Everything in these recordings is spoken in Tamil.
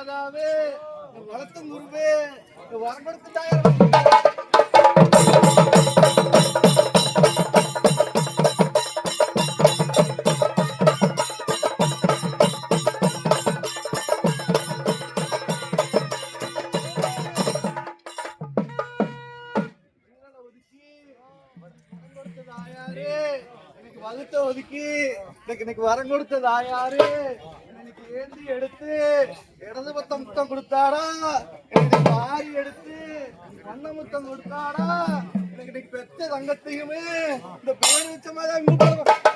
மாதாவே வளர்த்தும் குருவே வரம் தாயார். வகுத்த ஒதுக்கி எனக்கு இன்னைக்கு வரம் கொடுத்ததா யாரு? எனக்கு ஏந்தி எடுத்து இடது பத்தம் முத்தம் கொடுத்தாடா. எனக்கு மாறி எடுத்து மண்ண முத்தம் கொடுத்தாடா. எனக்கு இன்னைக்கு பெத்த தங்கத்தையுமே இந்த பேர் வச்ச மாதிரி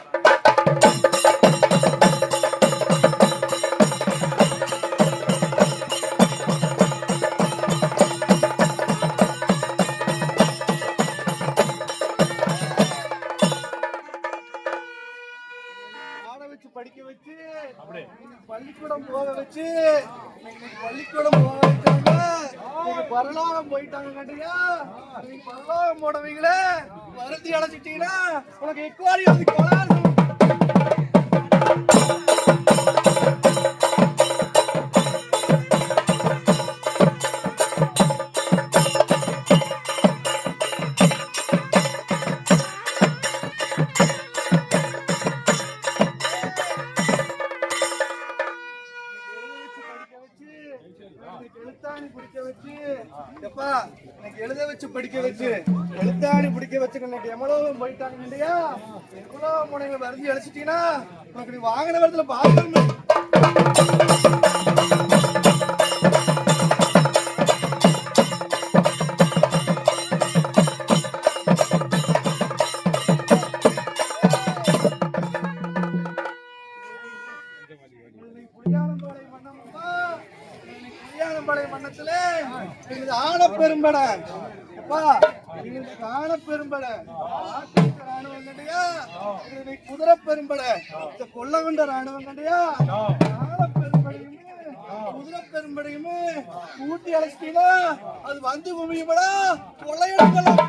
படிக்க வச்சு அப்படியே பள்ளிக்கூடம் போக வச்சு பள்ளிக்கூடம் போக வச்சாங்க. பரலோகம் போயிட்டாங்க கண்டியா இன்னைக்கு பரலோகம் போடவீங்களே? வருத்தி அடைச்சிட்டீங்கன்னா உனக்கு எக்வாரி வந்து கொலாரு படிக்க வச்சு எழுத்தாணி பிடிக்க வச்சு இன்னைக்கு எவ்வளவு போயிட்டாங்க இல்லையா? எவ்வளவு முனைகள் வருந்தி அழைச்சிட்டீங்கன்னா உனக்கு நீ வாங்கின வரத்துல பாருங்க புளியானம்பாளை ஆனப்பெரும்பட. அப்பா இந்த காண பெரும்பட. ஆட்டுக்கு ராணுவம் கண்டியா? இது குதிரை பெரும்பட. இந்த கொல்ல கொண்ட ராணுவம் கண்டியா? ஆன பெரும்படையுமே குதிரை பெரும்படையுமே. கூட்டி அழைச்சிட்டீங்கன்னா அது வந்து குமியும்படா கொள்ளையடிக்கலாம்.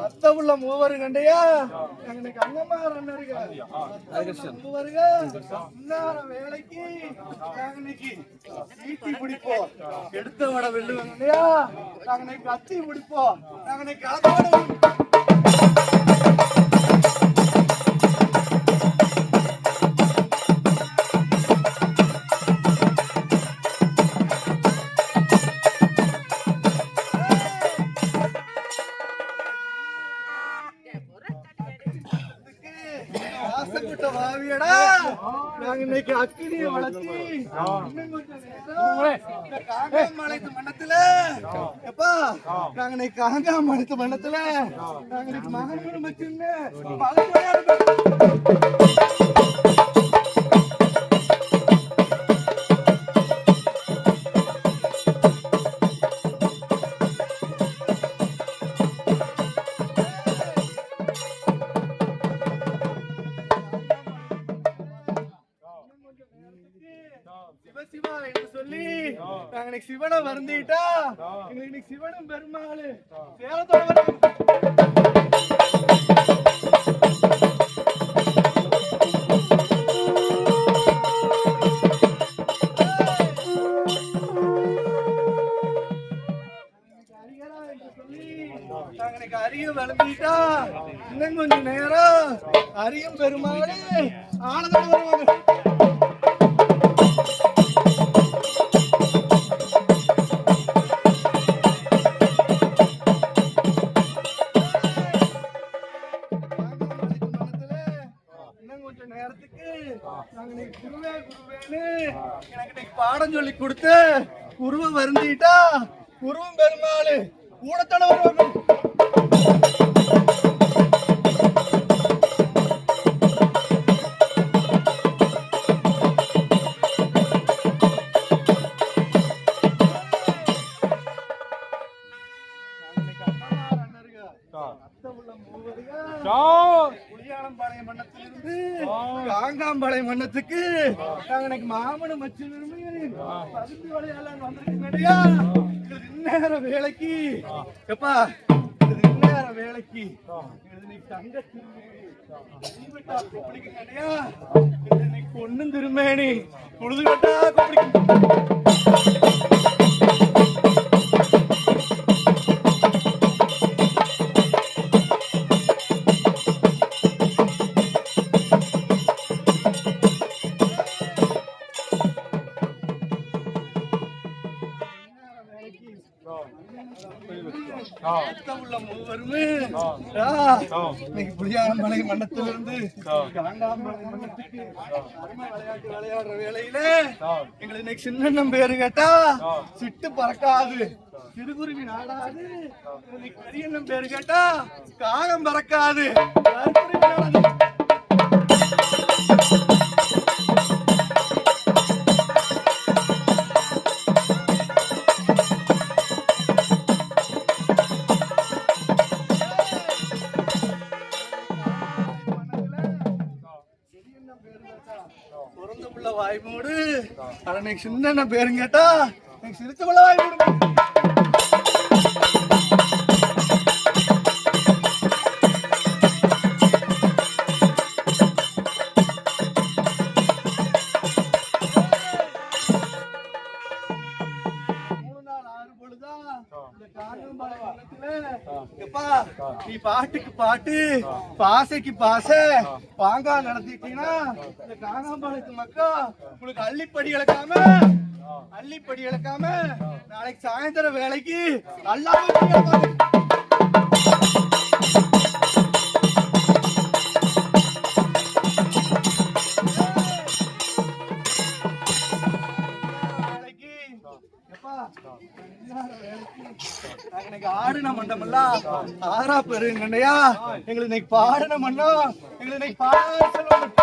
அத்த உள்ள மூவரு கண்டையா எங்களுக்கு அண்ணமார் அண்ணருங்க அத்த வேலைக்கு நாங்க இன்னைக்கு ஈட்டி பிடிப்போம். எடுத்த வட வெல்லுவாங்க நாங்க கத்தி பிடிப்போம். நாங்க இன்னைக்கு ஆசைப்பட்ட வாவியடா நாங்க இன்னைக்கு அக்கினியை வளர்த்தி காங்காமலைத்து மண்டத்துல எப்பா நாங்க இன்னைக்கு காங்காமலைத்து மண்டத்துல நாங்க இன்னைக்கு மகன் வச்சுன்னு இன்னைக்கு சிவனை வருந்திட்டா? இன்னைக்கு சிவனும் பெருமாள். சேலத்தோட அரியும் வளர்ந்துட்டா இன்னும் கொஞ்சம் நேரம். அரியும் பெருமாள். ஆனந்தம் வருவாங்க. பாடம் சொல்லி கொடுத்து குருவை வருந்திட்டா குருவும் பெருமாள் புளியாளம்பாளையம் மன்னத்திலிருந்து காங்காம்பாளையம் மன்னத்துக்கு நாங்க இன்னைக்கு மாமனும் மச்சிலிருந்து பகுதி வளையாளன் வந்திருக்கீங்கய்யா எங்களுக்கு வேலைக்கு எப்பா எங்களுக்கு வேலைக்கு எங்களுக்கு இன்னைக்கு தங்க கூப்பிடுங்கய்யா பொண்ணும் பொழுது கட்டா கூப்பிடுங்க உள்ள மூவருமே இன்னைக்கு புளியாம்பளை மன்னத்திலிருந்து மன்னத்துக்கு விளையாட்டு விளையாடுற வேலையில எங்களுக்கு இன்னைக்கு சின்ன பேரு கேட்டா சிட்டு பறக்காது சிறுகுருவி நாடாது இன்னைக்கு பெரிய பேரு கேட்டா காகம் பறக்காது Thank you. பிறந்த புள்ள வாய் மூடு. ஆனா நீ சின்ன பேருங்க கேட்டா இன்னைக்கு சிரிச்ச புள்ள நீ பாட்டுக்கு பாட்டு பாசைக்கு பாசை பாங்கா நடத்திட்டீங்கன்னா இந்த காங்காம்பாளையத்து மக்கா உங்களுக்கு அள்ளிப்படி இழக்காம அள்ளிப்படி இழக்காம நாளைக்கு சாயந்தரம் வேலைக்கு நல்லா ஆடின மண்டமல்ல ஆறா பெருங்கண்ணையா எங்களுக்கு இன்னைக்கு பாடணும் மண்ணா எங்களுக்கு இன்னைக்கு பாட